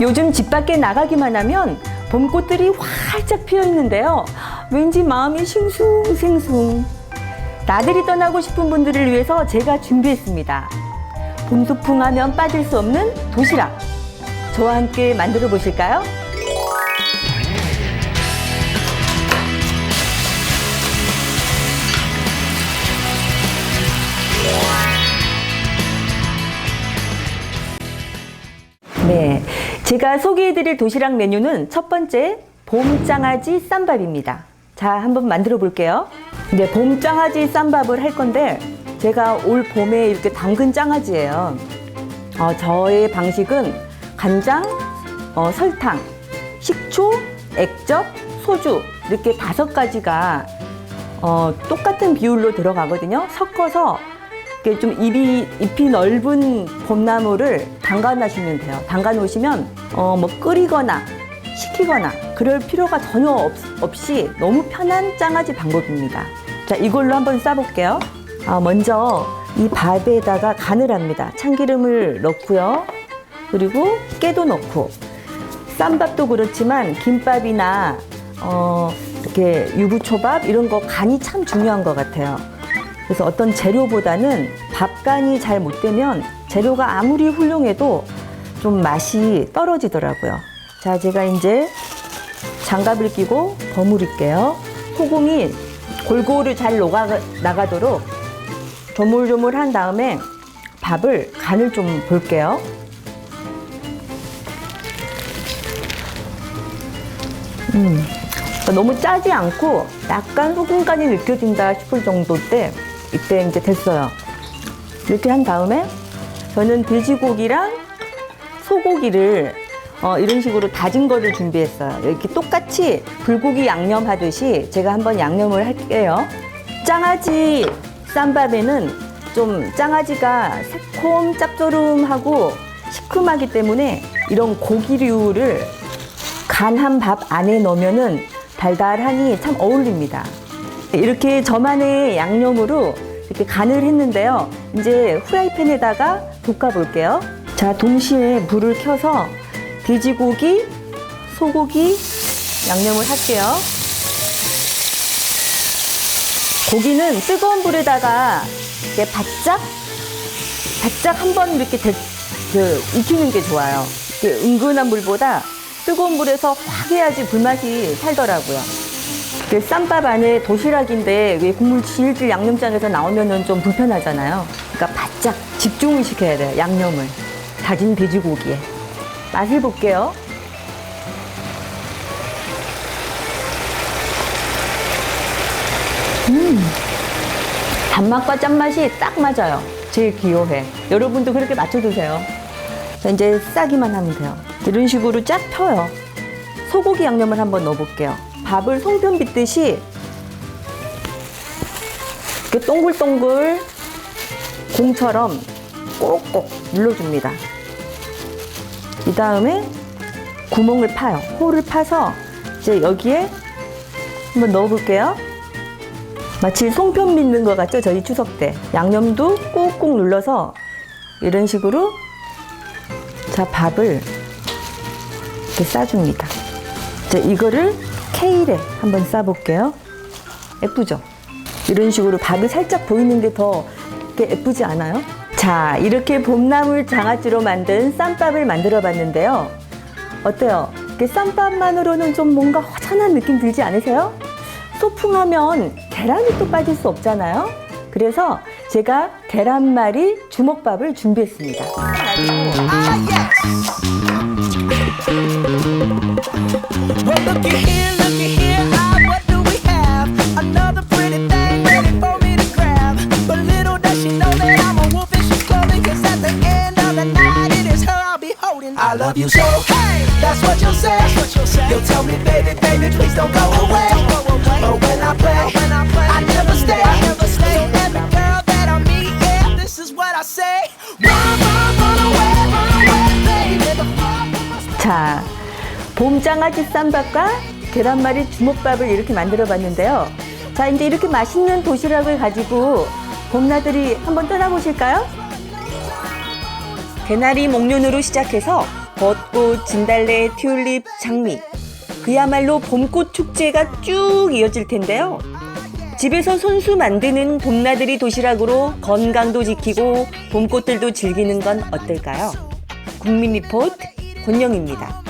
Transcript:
요즘 집 밖에 나가기만 하면 봄꽃들이 활짝 피어 있는데요. 왠지 마음이 싱숭생숭. 나들이 떠나고 싶은 분들을 위해서 제가 준비했습니다. 봄 소풍 하면 빠질 수 없는 도시락. 저와 함께 만들어 보실까요? 네. 제가 소개해드릴 도시락 메뉴는 첫 번째, 봄장아지 쌈밥입니다. 자, 한번 만들어 볼게요. 이제 봄장아지 쌈밥을 할 건데, 제가 올 봄에 이렇게 담근 장아지예요. 어, 저의 방식은 간장, 어, 설탕, 식초, 액젓, 소주 이렇게 다섯 가지가 어, 똑같은 비율로 들어가거든요. 섞어서 이렇게 좀 잎이, 잎이 넓은 봄나물을 담가 놔주면 돼요. 담가 놓으시면 어, 뭐 끓이거나 식히거나 그럴 필요가 전혀 없, 없이 너무 편한 장아지 방법입니다. 자, 이걸로 한번 싸볼게요. 아, 먼저 이 밥에다가 간을 합니다. 참기름을 넣고요. 그리고 깨도 넣고 쌈밥도 그렇지만 김밥이나 어, 이렇게 유부초밥 이런 거 간이 참 중요한 것 같아요. 그래서 어떤 재료보다는 밥간이 잘 못 되면 재료가 아무리 훌륭해도 좀 맛이 떨어지더라고요. 자, 제가 이제 장갑을 끼고 버무릴게요. 소금이 골고루 잘 녹아 나가도록 조물조물 한 다음에 밥을 간을 좀 볼게요. 음, 너무 짜지 않고 약간 소금간이 느껴진다 싶을 정도 때 이때 이제 됐어요. 이렇게 한 다음에 저는 돼지고기랑 소고기를 어, 이런 식으로 다진 거를 준비했어요. 이렇게 똑같이 불고기 양념 하듯이 제가 한번 양념을 할게요. 장아지 쌈밥에는 좀 장아지가 새콤 짭조름하고 시큼하기 때문에 이런 고기류를 간한 밥 안에 넣으면은 달달하니 참 어울립니다. 이렇게 저만의 양념으로 이렇게 간을 했는데요. 이제 후라이팬에다가 볶아 볼게요. 자, 동시에 불을 켜서 돼지고기, 소고기 양념을 할게요. 고기는 뜨거운 불에다가 이렇게 바짝, 바짝 한 번 이렇게 데, 그, 익히는 게 좋아요. 은근한 불보다 뜨거운 불에서 확 해야지 불맛이 살더라고요. 그 쌈밥 안에 도시락인데 왜 국물 질질 양념장에서 나오면은 좀 불편하잖아요. 그러니까 바짝 집중을 시켜야 돼요. 양념을. 다진 돼지고기에. 맛을 볼게요. 음. 단맛과 짠맛이 딱 맞아요. 제일 귀요해. 여러분도 그렇게 맞춰 드세요. 자, 이제 싸기만 하면 돼요. 이런 식으로 쫙 펴요. 소고기 양념을 한번 넣어볼게요. 밥을 송편 빚듯이 이렇게 동글동글 공처럼 꼭꼭 눌러줍니다. 이 다음에 구멍을 파요. 홀을 파서 이제 여기에 한번 넣어볼게요. 마치 송편 빚는 것 같죠? 저희 추석 때. 양념도 꾹꾹 눌러서 이런 식으로 자, 밥을 이렇게 싸줍니다. 자, 이거를 케일에 한번 싸볼게요. 예쁘죠? 이런 식으로 밥이 살짝 보이는 게 더 예쁘지 않아요? 자, 이렇게 봄나물 장아찌로 만든 쌈밥을 만들어 봤는데요. 어때요? 이렇게 쌈밥만으로는 좀 뭔가 허전한 느낌 들지 않으세요? 소풍하면 계란이 또 빠질 수 없잖아요. 그래서 제가 계란말이 주먹밥을 준비했습니다. Well, looky the night, it is her I'll be holding. I love you so, hey, that's what you'll say. That's what you'll say. You'll tell me, baby, baby, please don't go away. But when I play, when I play, I never stay. I never stay. So every girl that I meet, yeah, this is what I say. Run, run, run away, run away, baby. 자, 봄장아찌 쌈밥과 계란말이 주먹밥을 이렇게 만들어 봤는데요. 자, 이제 이렇게 맛있는 도시락을 가지고 봄나들이 한번 떠나보실까요? 개나리 목련으로 시작해서 벚꽃, 진달래, 튤립, 장미. 그야말로 봄꽃 축제가 쭉 이어질 텐데요. 집에서 손수 만드는 봄나들이 도시락으로 건강도 지키고 봄꽃들도 즐기는 건 어떨까요? 국민 리포트 권영입니다.